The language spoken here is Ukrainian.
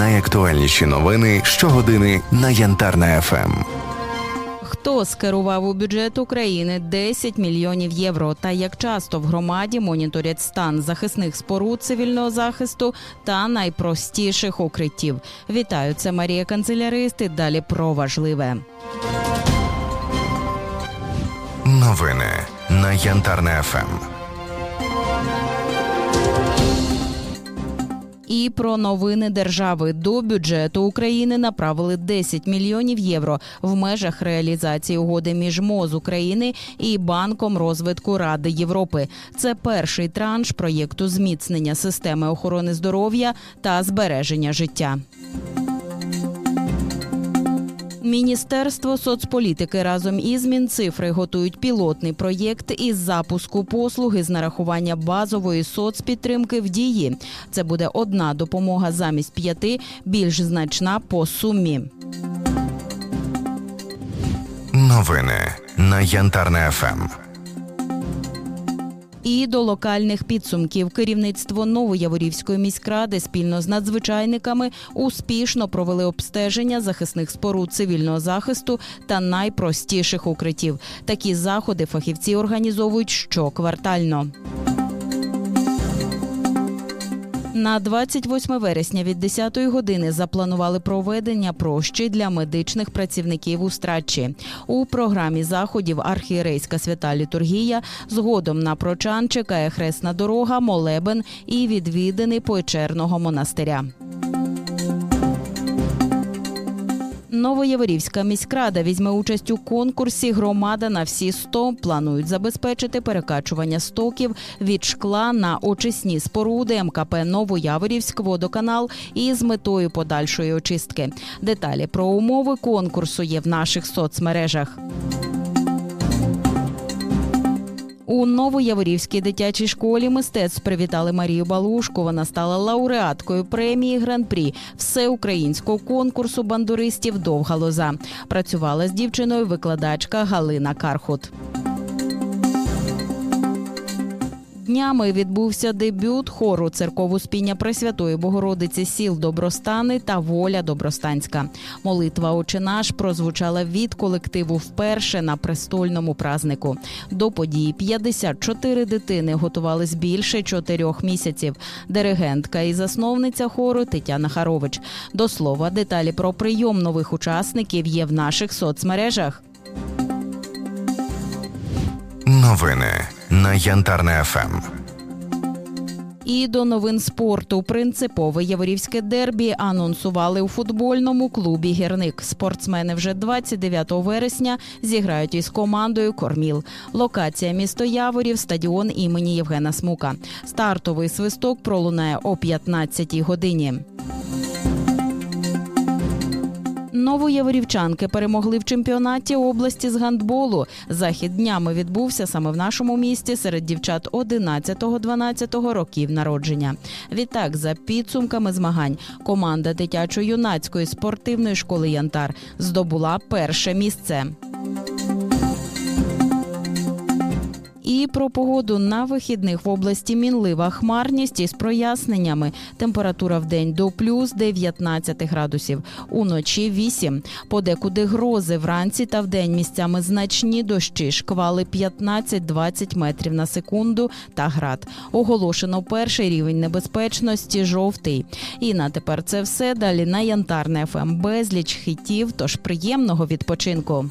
Найактуальніші новини щогодини на Янтарна ФМ. Хто скерував у бюджет України 10 мільйонів євро? Та як часто в громаді моніторять стан захисних споруд цивільного захисту та найпростіших укриттів? Вітаю, це Марія Канцелярист. і Далі про важливе. Новини на Янтарна ФМ. І про новини держави до бюджету України направили 10 мільйонів євро в межах реалізації угоди між МОЗ України і Банком розвитку Ради Європи. Це перший транш проєкту зміцнення системи охорони здоров'я та збереження життя. Міністерство соцполітики разом із Мінцифри готують пілотний проєкт із запуску послуги з нарахування базової соцпідтримки в дії. Це буде одна допомога замість п'яти, більш значна по сумі. Новини на Янтарне ФМ. І до локальних підсумків керівництво Новояворівської міськради спільно з надзвичайниками успішно провели обстеження захисних споруд цивільного захисту та найпростіших укриттів. Такі заходи фахівці організовують щоквартально. На 28 вересня від 10 години запланували проведення прощі для медичних працівників у Страчі. У програмі заходів архієрейська свята літургія. Згодом на прочан чекає хресна дорога, молебен і відвідини Печерного монастиря. Новояворівська міськрада візьме участь у конкурсі Громада на всі 100». Планують забезпечити перекачування стоків від шкла на очисні споруди МКП Новояворівськ водоканал і з метою подальшої очистки. Деталі про умови конкурсу є в наших соцмережах. У Новояворівській дитячій школі мистецтв привітали Марію Балушку. Вона стала лауреаткою премії Гран-прі всеукраїнського конкурсу бандуристів Довга лоза. Працювала з дівчиною викладачка Галина Кархут. Днями відбувся дебют хору церкову спіння Пресвятої Богородиці сіл Добростани та Воля Добростанська. Молитва «Отче наш» прозвучала від колективу вперше на престольному празнику. До події 54 дитини готувались більше чотирьох місяців. Диригентка і засновниця хору Тетяна Харович. До слова, деталі про прийом нових учасників є в наших соцмережах. Новини на Янтарна ФМ. І до новин спорту принципове яворівське дербі анонсували у футбольному клубі Гірник. Спортсмени вже 29 вересня зіграють із командою Корміл. Локація місто Яворів, стадіон імені Євгена Смука. Стартовий свисток пролунає о 15-й годині. Новояворівчанки перемогли в чемпіонаті області з гандболу. Захід днями відбувся саме в нашому місті серед дівчат 11-12 років народження. Відтак, за підсумками змагань, команда дитячо-юнацької спортивної школи Янтар здобула перше місце. І про погоду на вихідних в області мінлива хмарність із проясненнями. Температура в день до плюс 19 градусів. Уночі 8. Подекуди грози вранці та вдень місцями значні дощі, шквали 15-20 метрів на секунду та град. Оголошено перший рівень небезпечності жовтий. І на тепер це все. Далі на Янтарне ФМ безліч хітів, тож приємного відпочинку.